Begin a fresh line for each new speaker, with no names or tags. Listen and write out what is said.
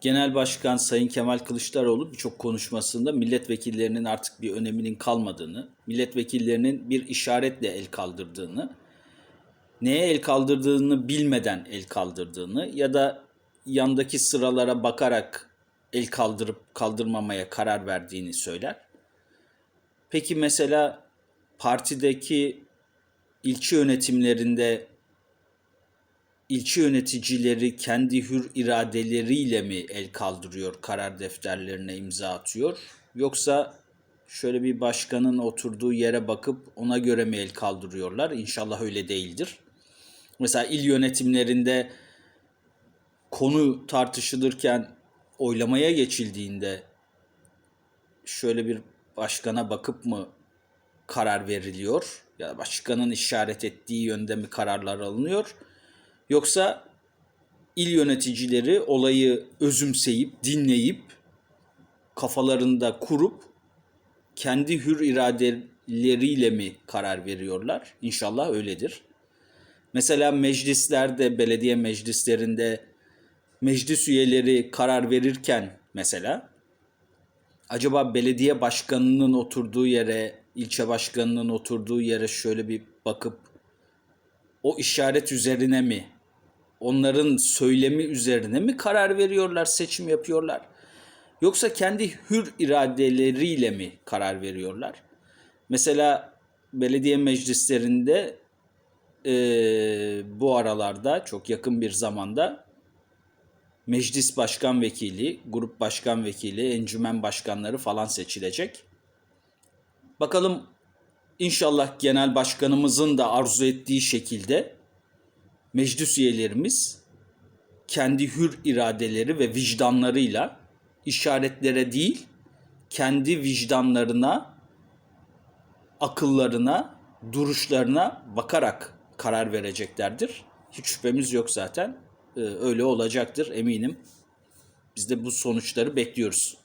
Genel Başkan Sayın Kemal Kılıçdaroğlu birçok konuşmasında milletvekillerinin artık bir öneminin kalmadığını, milletvekillerinin bir işaretle el kaldırdığını, neye el kaldırdığını bilmeden el kaldırdığını ya da yandaki sıralara bakarak el kaldırıp kaldırmamaya karar verdiğini söyler. Peki mesela partideki ilçe yönetimlerinde ilçe yöneticileri kendi hür iradeleriyle mi el kaldırıyor, karar defterlerine imza atıyor? Yoksa şöyle bir başkanın oturduğu yere bakıp ona göre mi el kaldırıyorlar? İnşallah öyle değildir. Mesela il yönetimlerinde konu tartışılırken oylamaya geçildiğinde şöyle bir başkana bakıp mı karar veriliyor? Ya başkanın işaret ettiği yönde mi kararlar alınıyor? Yoksa il yöneticileri olayı özümseyip, dinleyip, kafalarında kurup kendi hür iradeleriyle mi karar veriyorlar? İnşallah öyledir. Mesela meclislerde, belediye meclislerinde meclis üyeleri karar verirken mesela acaba belediye başkanının oturduğu yere, ilçe başkanının oturduğu yere şöyle bir bakıp o işaret üzerine mi, onların söylemi üzerine mi karar veriyorlar, seçim yapıyorlar? Yoksa kendi hür iradeleriyle mi karar veriyorlar? Mesela belediye meclislerinde eee, bu aralarda çok yakın bir zamanda meclis başkan vekili, grup başkan vekili, encümen başkanları falan seçilecek. Bakalım inşallah genel başkanımızın da arzu ettiği şekilde meclis üyelerimiz kendi hür iradeleri ve vicdanlarıyla işaretlere değil, kendi vicdanlarına, akıllarına, duruşlarına bakarak karar vereceklerdir. Hiç şüphemiz yok zaten. Ee, Öyle olacaktır eminim. Biz de bu sonuçları bekliyoruz.